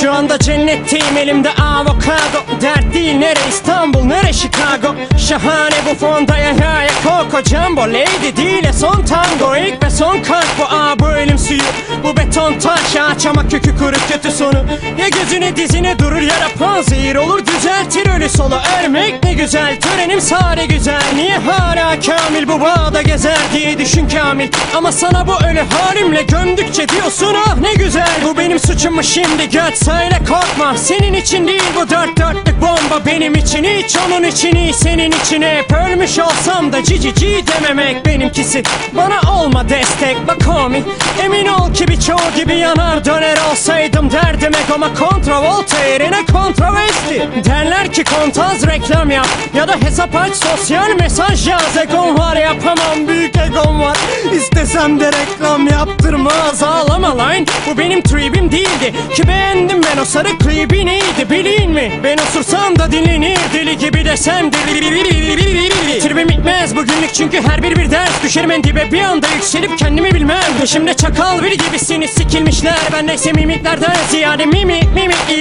Şu anda cennetteyim elimde avokado. Dert değil nere İstanbul nere Chicago? Şahane bu fonda ya ya ya Coco Jumbo. Lady değil ya son tango İlk ve son kalp bu. Aa bu ölüm suyu Bu beton taş. Ağaç ama kökü kuru kötü sonu. Ya gözüne dizine durur ya da panzehir olur Düzeltir ölü solu. Örmek ne güzel Törenim sare güzel. Niye hala kamil bu bağda gezer diye düşün kamil? Ama sana bu ölü halimle gömdükçe diyorsun ah ne güzel Bu mu şimdi göt söyle korkma. Senin için değil bu dört dörtlük bomba Benim için. Hiç onun için iyi senin için hep. Ölmüş olsam da cici ci dememek benimkisi Bana olma destek bak homie. Emin ol ki birçoğu gibi yanar döner olsaydım derdim egoma. Kontravolta yerine kontravesti Derler ki kontaz reklam yap. Ya da hesap aç sosyal mesaj yaz. Egom var yapamam büyük egom var. İstesem de reklam yaptırmaz lan Bu benim tribim değildi. Ki beğendim ben o sarı klibi neydi bilin mi? Ben osursam da dinlenir deli gibi desem deli Tribim bitmez bugünlük çünkü her bir bir ders Düşerim en dibe bir anda yükselip kendimi bilmem. Peşimde çakal biri gibisiniz sikilmişler. Ben neyse mimiklerden ziyade mimi mimi iyi